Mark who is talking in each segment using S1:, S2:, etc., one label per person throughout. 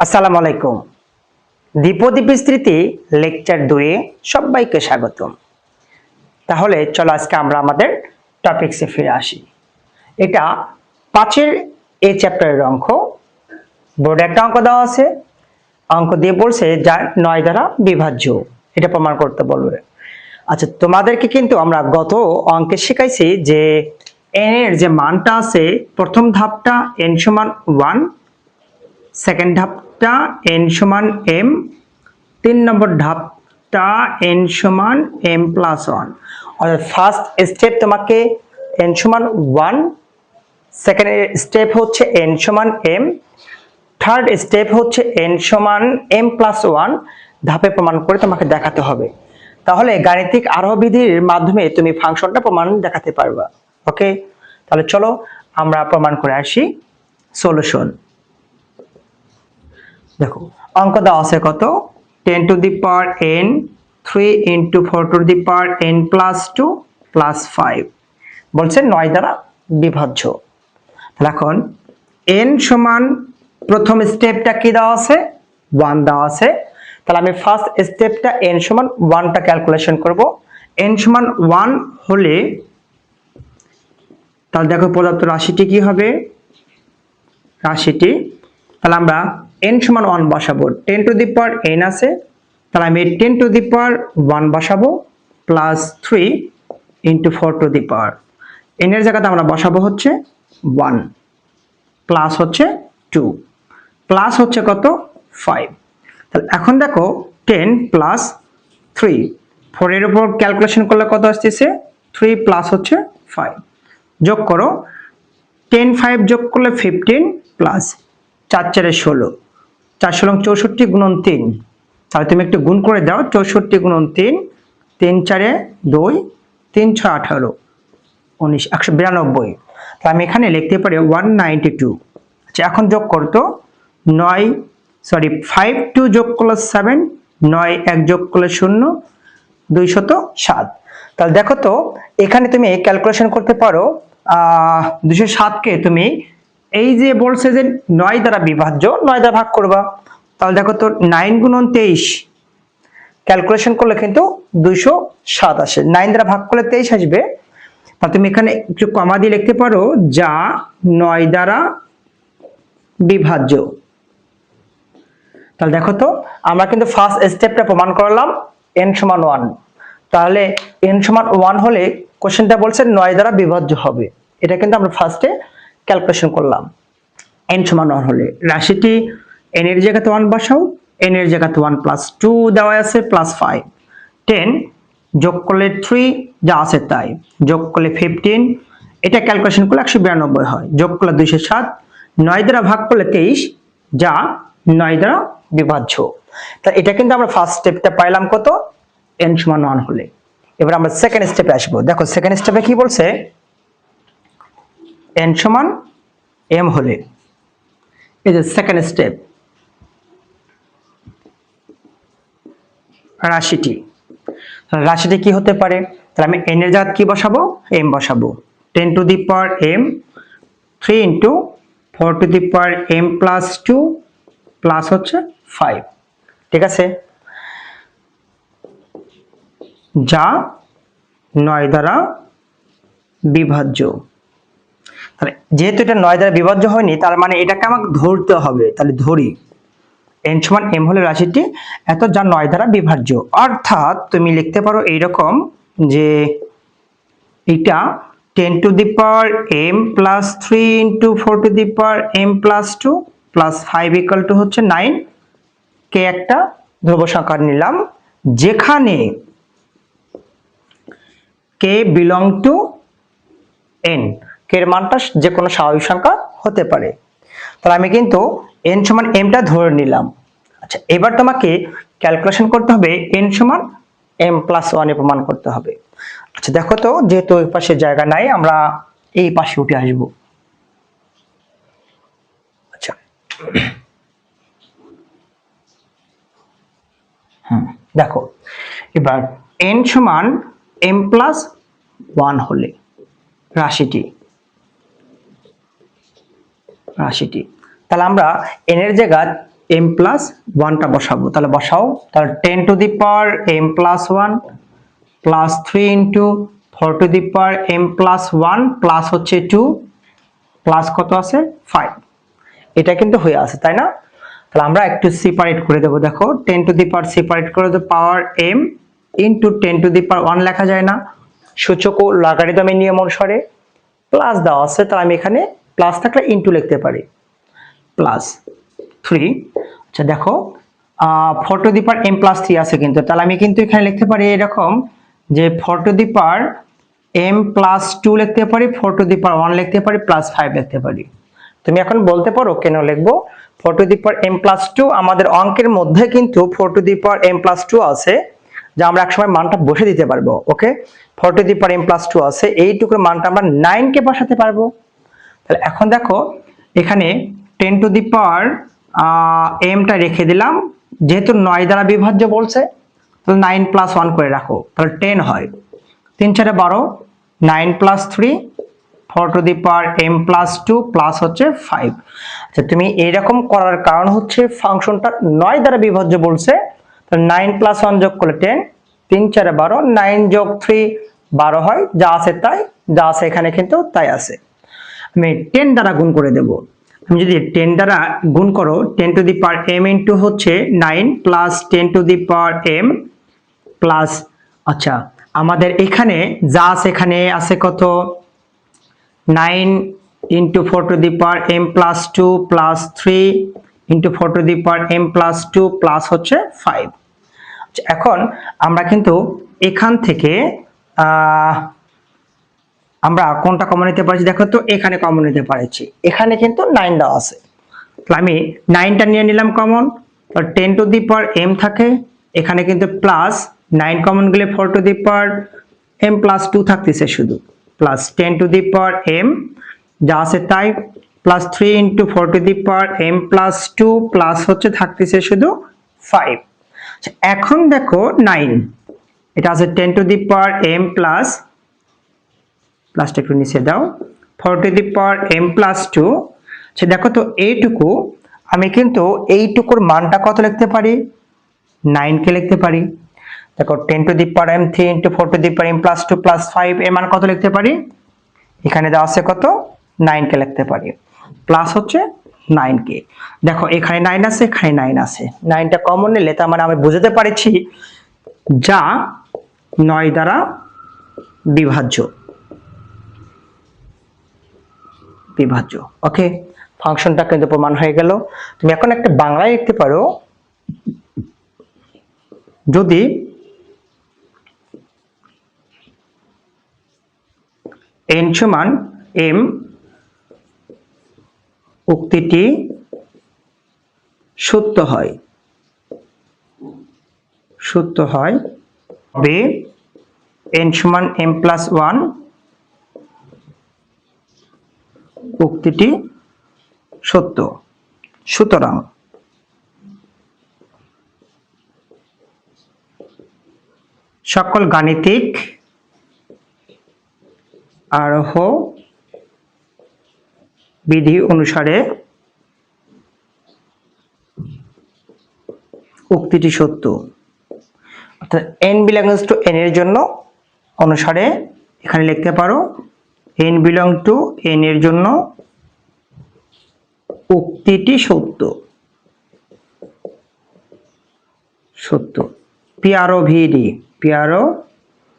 S1: আসসালামু আলাইকুম। দ্বীপদীপ স্মৃতি লেকচার দুয়ে সবাইকে স্বাগতম। তাহলে চলো আজকে আমরা আমাদের টপিকসে ফিরে আসি। এটা পাঁচের এ চ্যাপ্টারের অঙ্ক। বোর্ডে একটা অঙ্ক দেওয়া আছে। অঙ্ক দিয়ে বলছে যার নয় দ্বারা বিভাজ্য। এটা প্রমাণ করতে বলবে। আচ্ছা তোমাদেরকে কিন্তু আমরা গত অঙ্কে শিখাইছি যে এন এর যে মানটা আছে, প্রথম ধাপটা এন সমান ওয়ান সেকেন্ড ধাপটা এন সমান এম তিন নম্বর ধাপটা এন সমান এম প্লাস ওয়ান অর্থাৎ ফার্স্ট স্টেপ তোমাকে এন সমান ওয়ান সেকেন্ড স্টেপ হচ্ছে এন সমান এম থার্ড স্টেপ হচ্ছে এন সমান এম প্লাস ওয়ান ধাপে প্রমাণ করে তোমাকে দেখাতে হবে। তাহলে গাণিতিক আরোহ বিধির মাধ্যমে তুমি ফাংশনটা প্রমাণ দেখাতে পারবা ওকে তাহলে চলো আমরা প্রমাণ করে আসি। সলিউশন দেখো, অঙ্ক দেওয়া আছে কত? Ten to the power N three into four to the power N plus two plus five বলছে নয় দ্বারা বিভাজ্য তাহলে এখন এন সমান প্রথম স্টেপটা কি দেওয়া আছে? ওয়ান দেওয়া আছে। তাহলে আমি ফার্স্ট স্টেপটা এন সমান ওয়ানটা ক্যালকুলেশন করব। এন সমান ওয়ান হলে, তাহলে দেখো পদার্থ রাশিটি কি হবে? রাশিটি, তাহলে আমরা এন সমান ওয়ান বসাবো। Ten to the power N আছে, তাহলে আমি ten to the power one বসাবো plus three into four to the power N এর জায়গাতে আমরা বসাবো হচ্ছে ওয়ান প্লাস হচ্ছে টু প্লাস হচ্ছে কত? ফাইভ তাহলে এখন দেখো টেন প্লাস থ্রি ফোরের উপর ক্যালকুলেশন করলে কত আসতেছে? থ্রি প্লাস হচ্ছে ফাইভ যোগ করো টেন ফাইভ যোগ করলে ফিফটিন প্লাস চার চারে ষোলো। চার ষোলো চৌষট্টি গুণন তিন। তাহলে তুমি একটু গুণ করে দাও, চৌষট্টি গুণন তিন তিন চারে দুই, তিন ছয় আঠারো, উনিশ, একশো বিরানব্বই। তাহলে আমি এখানে লিখতে পারি ওয়ান নাইনটি টু আচ্ছা এখন যোগ করতো নয় সরি ফাইভ টু যোগ করলে সেভেন নয় এক যোগ করলে শূন্য দুইশত সাত। তাহলে দেখো তো, এখানে তুমি ক্যালকুলেশন করতে পারো দুশো সাতকে তুমি এই যে বলছে যে নয় দ্বারা বিভাজ্য, নয় দ্বারা ভাগ করবা। তাহলে দেখো তো নাইন গুণন তেইশ ক্যালকুলেশন করলে কিন্তু দুইশো সাত আসে। নাইন দ্বারা ভাগ করলে তেইশ আসবে। তা তুমি এখানে একটু কমা দিয়ে লিখতে পারো, যা নয় দ্বারা বিভাজ্য। তাহলে দেখো তো, আমরা কিন্তু ফার্স্ট স্টেপটা প্রমাণ করলাম এন সমান ওয়ান তাহলে এন সমান ওয়ান হলে কোশ্চেনটা বলছে নয় দ্বারা বিভাজ্য হবে। এটা কিন্তু আমরা ফার্স্টে ক্যালকুলেশন করলাম। এন সমান ওয়ান হলে রাশিটি এন এর জায়গাতে ওয়ান বসাও এন এর জায়গাতে ওয়ান প্লাস টু দেওয়া আছে প্লাস ফাইভ টেন যোগ করলে থ্রি যা আছে তাই। যোগ করলে ফিফটিন এটা ক্যালকুলেশন করলে একশো বিরানব্বই হয়। যোগ করলে দুইশো সাত, নয় দ্বারা ভাগ করলে তেইশ, যা নয় দ্বারা বিভাজ্য। তা এটা কিন্তু আমরা ফার্স্ট স্টেপটা পাইলাম কত? এন সমান ওয়ান হলে। এবার আমরা সেকেন্ড স্টেপে আসব। দেখো সেকেন্ড স্টেপে কি বলছে? এন সমান এম হলে। এই যে সেকেন্ড স্টেপ রাশিটি। রাশিটি কি হতে পারে? তাহলে আমি এন এর জায়গা কি বসাবো? এম বসাবো। Ten to the power M three into four to the power M plus two plus হচ্ছে ফাইভ ঠিক আছে? যা নয় দ্বারা বিভাজ্য। তাহলে যেহেতু এটা নয় দ্বারা বিভাজ্য হয়নি, তার মানে এটাকে আমাকে ধরতে হবে, তাহলে ধরি। এন সমান এম হলে রাশিটি এত যা নয় দ্বারা বিভাজ্য। অর্থাৎ তুমি লিখতে পারো এইরকম যে এটা ten to the power M plus three into four to the power M plus two plus five equal to হচ্ছে নাইন কে একটা ধ্রুব সংখ্যা নিলাম, যেখানে কে বিলং টু এন এর মানটা যে কোনো স্বাভাবিক সংখ্যা হতে পারে। তাহলে আমি কিন্তু এন সমান এমটা ধরে নিলাম। আচ্ছা এবার তোমাকে ক্যালকুলেশন করতে হবে এন সমান এম প্লাস ওয়ানে প্রমাণ করতে হবে। আচ্ছা দেখো তো, যেহেতু ওই পাশে জায়গা নাই, আমরা এই পাশে উঠে আসব। আচ্ছা। হুম, দেখো, এবার এন সমান এম প্লাস ওয়ান হলে, রাশিটি। রাশিটি। তাহলে আমরা এন এর জায়গা এম প্লাস ওয়ানটা বসাবো। তাহলে বসাও, তাহলে ten to the power M plus one plus three into four to the power M plus one plus হচ্ছে টু প্লাস কত আছে? ফাইভ এটা কিন্তু হয়ে আছে, তাই না? তাহলে আমরা একটু সেপারেট করে দেবো। দেখো ten to the power separate করে দেবো power M into ten to the power one লেখা যায় না। সূচক ও লগারিদমের নিয়ম অনুসারে। প্লাস দেওয়া আছে, তাহলে আমি এখানে প্লাস থাকলে ইন্টু লিখতে পারি। প্লাস থ্রি আচ্ছা দেখো four to the power M plus three আছে কিন্তু। তাহলে আমি কিন্তু এখানে লিখতে পারি এরকম যে four to the power M plus two লিখতে পারি four to the power one লিখতে পারি প্লাস ফাইভ লিখতে পারি। তুমি এখন বলতে পারো কেন লিখব? Four to the power M plus two আমাদের অঙ্কের মধ্যে কিন্তু four to the power M plus two আছে, যা আমরা একসময় মানটা বসে দিতে পারব okay four to the power M plus two আছে, এইটুকুর মানটা আমরা নাইন কে বসাতে পারব। তাহলে এখন দেখো, এখানে টেন টু দি পাওয়ার এমটা রেখে দিলাম। যেহেতু নয় দ্বারা বিভাজ্য বলছে, তাহলে নাইন প্লাস ওয়ান করে রাখো, তাহলে টেন হয়। তিন চারে বারো nine plus three four to the power M plus two plus হচ্ছে ফাইভ আচ্ছা তুমি এইরকম করার কারণ হচ্ছে ফাংশনটা নয় দ্বারা বিভাজ্য বলছে, তাহলে নাইন প্লাস ওয়ান যোগ করলে টেন তিন চারে বারো নাইন যোগ থ্রি বারো হয়, যা আছে তাই, যা আছে এখানে কিন্তু তাই আছে। আমি টেন দ্বারা গুণ করে দেব। আমি যদি টেন দ্বারা গুণ করো ten to the power M into হচ্ছে nine plus ten to the power M plus আচ্ছা আমাদের এখানে যা আছে এখানে আছে কত? Nine into four to the power M plus two plus three into four to the power M plus two plus হচ্ছে ফাইভ এখন আমরা কিন্তু এখান থেকে আমরা কোনটা কমন নিতে পারছি? দেখো তো, এখানে কমন নিতে পারছি। এখানে কিন্তু নাইন দেওয়া আছে। আমি নাইনটা নিয়ে নিলাম common ten to the power M থাকে। এখানে কিন্তু প্লাস নাইন কমন গেলে four to the power M plus two থাকতেছে শুধু। Plus ten to the power M যা আছে তাই। Plus three into four to the power M plus two plus হচ্ছে থাকতেছে শুধু ফাইভ এখন দেখো নাইন এটা আছে ten to the power M plus প্লাসটা একটু নিচে দাও four to the power M plus two সে দেখো তো এইটুকু আমি কিন্তু এইটুকুর মানটা কত লিখতে পারি নাইনকে লিখতে পারি দেখো ten to the power M three into four to the power M plus two plus five এর মান কত লিখতে পারি এখানে দেওয়া আছে কত নাইনকে লিখতে পারি প্লাস হচ্ছে নাইন কে দেখো এখানে নাইন আছে এখানে নাইন আছে নাইনটা কমন নিলে তার মানে আমি বুঝতে পারছি যা নয় দ্বারা বিভাজ্য বিভাজ্য ওকে ফাংশনটা কিন্তু প্রমাণ হয়ে গেল। তুমি এখন একটা বাংলায় লিখতে পারো। যদি এন সমান এম উক্তিটি সত্য হয় সত্য হয় তবে এন সমান এম প্লাস ওয়ান উক্তিটি সত্য। সুতরাং সকল গাণিতিক আরোহ বিধি অনুসারে উক্তিটি সত্য। অর্থাৎ এন বিলংস টু এন এর জন্য অনুসারে এখানে লিখতে পারো এন বিলং টু এন এর জন্য উক্তিটি সত্য। সত্য। পিআরও ভিডি পিআরও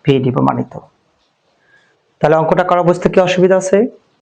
S1: ভিডি প্রমাণিত। তাহলে অঙ্কটা করা বুঝতে কি? অসুবিধা আছে?